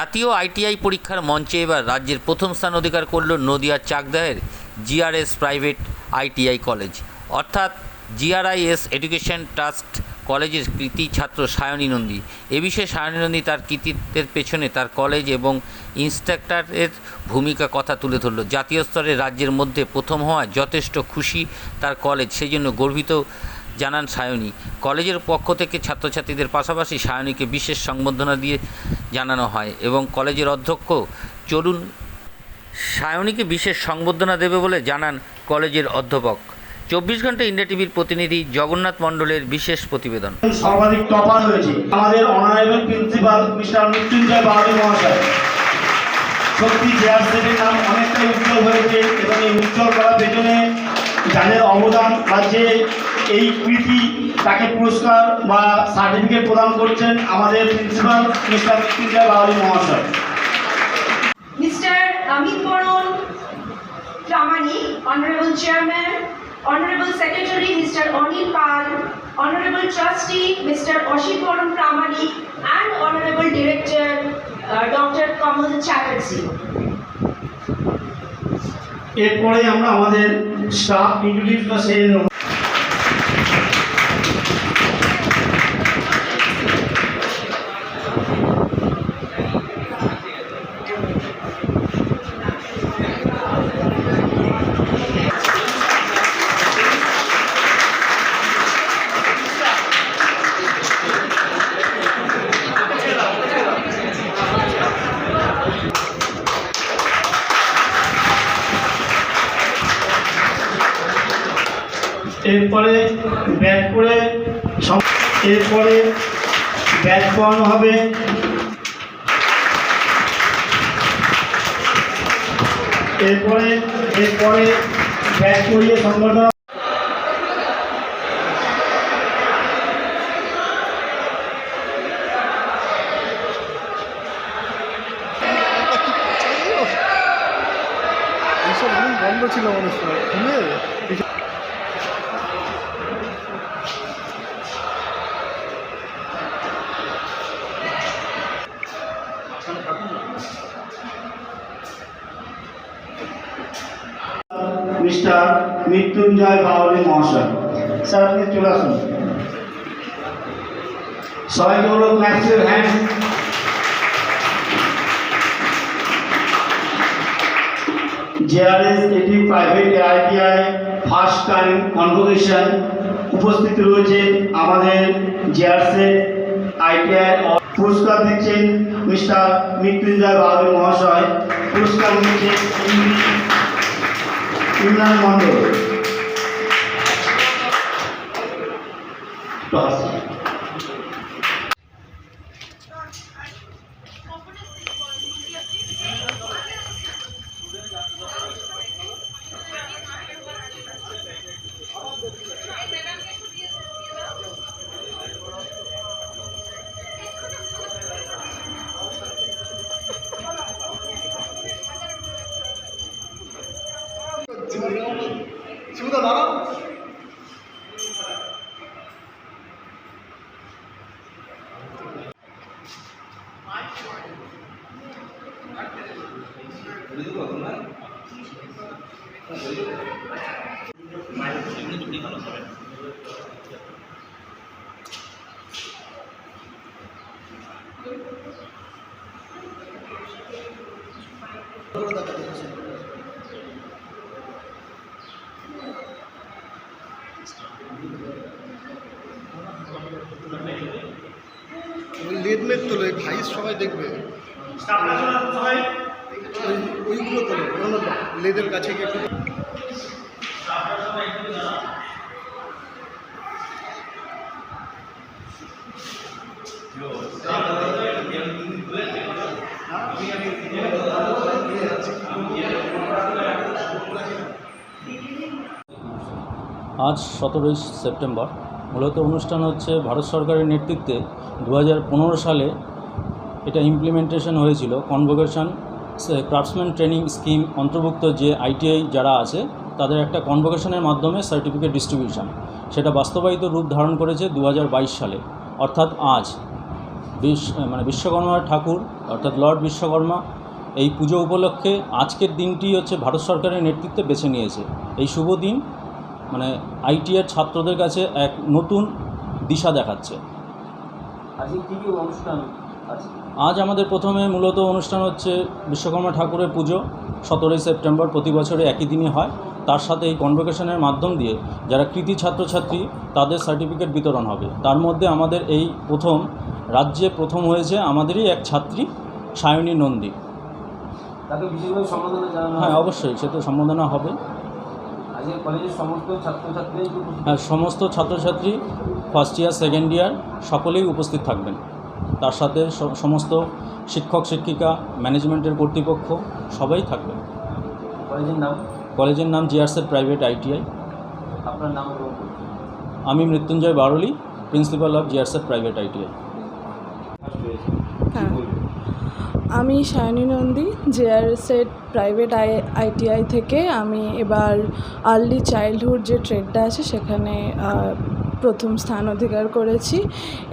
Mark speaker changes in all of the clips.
Speaker 1: জাতীয় আইটিআই পরীক্ষার মঞ্চে এবার রাজ্যের প্রথম স্থান অধিকার করল নদিয়ার চাকদাহের জিআরএস প্রাইভেট আইটিআই কলেজ। অর্থাৎ জিআরআইএস এডুকেশন ট্রাস্ট কলেজের কৃতি ছাত্র সায়নী নন্দী। এ বিষয়ে সায়নী নন্দী তার কৃতিত্বের পেছনে তার কলেজ এবং ইন্সট্রাক্টরের ভূমিকা কথা তুলে ধরল। জাতীয় স্তরে রাজ্যের মধ্যে প্রথম হওয়ায় যথেষ্ট খুশি তার কলেজ সেই জন্য গর্বিত জানান সায়নী। কলেজের পক্ষ থেকে ছাত্রছাত্রীদের পাশাপাশি সায়নীকে বিশেষ সংবর্ধনা দিয়ে জানানো হয় এবং কলেজের অধ্যক্ষ চরুণ সায়নীকে বিশেষ সংবর্ধনা দেবে বলে জানান কলেজের অধ্যাপক। চব্বিশ ঘণ্টা ইন্ডিয়া টিভির প্রতিনিধি জগন্নাথ মণ্ডলের বিশেষ প্রতিবেদন।
Speaker 2: সর্বাধিক টপার হয়েছে আমাদের honourable principal mister Mrityunjoy Bahadur মহাশয়। সত্যি জেআরসিটির নাম অনেকটাই উজ্জ্বল হয়েছে এবং এই উজ্জ্বল করার পেছনে যাদের অবদান বা যে এই প্রীতি তাকে পুরস্কার বা সার্টিফিকেট প্রদান করছেন আমাদের প্রিন্সিপাল মিস্টার মৃত্যুঞ্জয় বাউলি মহাশয়।
Speaker 3: Amit chairman honourable secretary mister Anil Pal honourable trustee mister Asit Baran Pramanik and honourable director doctor Kamal Chatterjee.
Speaker 2: এরপরে আমরা আমাদের স্টাফ ইংলিশ বা এরপরে ব্যাট করে এরপরে ব্যাট পড়ানো হবে। এরপরে এরপরে ব্যাট করিয়ে
Speaker 4: এইসব বন্ধ ছিল অনেক
Speaker 2: মিস্টার মৃত্যুঞ্জয় বাউরি মহাশয় স্যার, আপনি চলে আসুন। হ্যান্ড। জেআরএস, এটি private ITI, first time convocation. উপস্থিত রয়েছে আমাদের জেআরসে আইটিআই পুরস্কার দিচ্ছেন মিস্টার মৃত্যুঞ্জয় বাহাদুর মহাশয়। পুরস্কার দিচ্ছেন ইমরান মণ্ডল।
Speaker 4: লেদ মেদ তোলো ভাই সবাই দেখবে। ওইগুলো লেদের কাছে গিয়ে
Speaker 5: আজ সতেরোই সেপ্টেম্বর। মূলত অনুষ্ঠান হচ্ছে ভারত সরকারের নেতৃত্বে দু হাজার পনেরো সালে এটা ইমপ্লিমেন্টেশন হয়েছিল। কনভোকেশন ক্রাফটসম্যান ট্রেনিং স্কিম অন্তর্ভুক্ত যে আইটিআই যারা আছে, তাদের একটা কনভোকেশনের মাধ্যমে সার্টিফিকেট ডিস্ট্রিবিউশন সেটা বাস্তবায়িত রূপ ধারণ করেছে দু হাজার বাইশ সালে। অর্থাৎ আজ বিশ্ব মানে বিশ্বকর্মা ঠাকুর, অর্থাৎ লর্ড বিশ্বকর্মা এই পুজো উপলক্ষে আজকের দিনটি হচ্ছে ভারত সরকারের নেতৃত্বে বেছে নিয়েছে। এই শুভ দিন মানে আইটিআর ছাত্রদের কাছে এক নতুন দিশা দেখাচ্ছে।
Speaker 6: আজকে কী কী অনুষ্ঠান?
Speaker 5: আজ আমাদের প্রথমে মূলত অনুষ্ঠান হচ্ছে বিশ্বকর্মা ঠাকুরের পুজো সতেরোই সেপ্টেম্বর প্রতি বছরে একই দিনই হয়। তার সাথে এই কনভোকেশনের মাধ্যম দিয়ে যারা কৃতি ছাত্রছাত্রী তাদের সার্টিফিকেট বিতরণ হবে। তার মধ্যে আমাদের এই প্রথম রাজ্যে প্রথম হয়েছে আমাদেরই এক ছাত্রী সায়নী নন্দী।
Speaker 6: তাকে বিশেষভাবে সম্বোধনা জানানো
Speaker 5: হ্যাঁ। অবশ্যই সে তো সম্বোধনা হবে।
Speaker 6: সমস্ত ছাত্রছাত্রী
Speaker 5: হ্যাঁ সমস্ত ছাত্রছাত্রী ফার্স্ট ইয়ার সেকেন্ড ইয়ার সকলেই উপস্থিত থাকবেন। তার সাথে সমস্ত শিক্ষক শিক্ষিকা ম্যানেজমেন্টের কর্তৃপক্ষ সবাই থাকবে।
Speaker 6: কলেজের নাম?
Speaker 5: কলেজের নাম জিআরসের প্রাইভেট আইটিআই।
Speaker 6: আপনার নাম
Speaker 5: আমি মৃত্যুঞ্জয় বারলি প্রিন্সিপাল অফ জিআরসের প্রাইভেট আইটিআই।
Speaker 7: হ্যাঁ। আমি সায়নী নন্দী জেআরসেট প্রাইভেট আই আইটিআই থেকে আমি এবার আর্লি চাইল্ডহুড যে ট্রেডটা আছে সেখানে প্রথম স্থান অধিকার করেছি।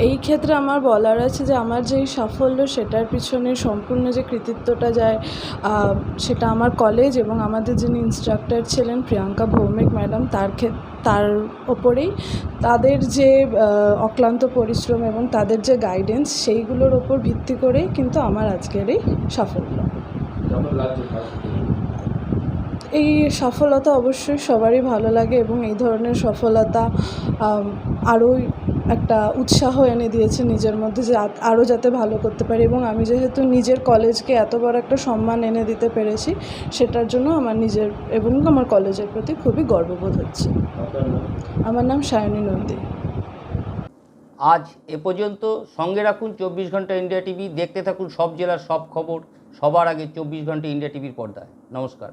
Speaker 7: এই ক্ষেত্রে আমার বলার আছে যে, আমার যেই সাফল্য সেটার পিছনে সম্পূর্ণ যে কৃতিত্বটা যায় সেটা আমার কলেজ এবং আমাদের যিনি ইনস্ট্রাক্টর ছিলেন প্রিয়াঙ্কা ভৌমিক ম্যাডাম, তার ক্ষেত, তার ওপরেই তাদের যে অক্লান্ত পরিশ্রম এবং তাদের যে গাইডেন্স সেইগুলোর ওপর ভিত্তি করেই কিন্তু আমার আজকের এই সাফল্য? এই সফলতা অবশ্যই সবারই ভালো লাগে এবং এই ধরনের সফলতা আরও একটা উৎসাহ এনে দিয়েছে নিজের মধ্যে যে আরও যাতে ভালো করতে পারি এবং আমি যেহেতু নিজের কলেজকে এত বড় একটা সম্মান এনে দিতে পেরেছি, সেটার জন্য আমার নিজের এবং আমার কলেজের প্রতি খুবই গর্ববোধ হচ্ছে। আমার নাম সায়নী নন্দী।
Speaker 1: আজ এ পর্যন্ত সঙ্গে রাখুন চব্বিশ ঘণ্টা ইন্ডিয়া টিভি, দেখতে থাকুন সব জেলার সব খবর, সবার আগে চব্বিশ ঘণ্টা ইন্ডিয়া টিভির পর্দায়। নমস্কার।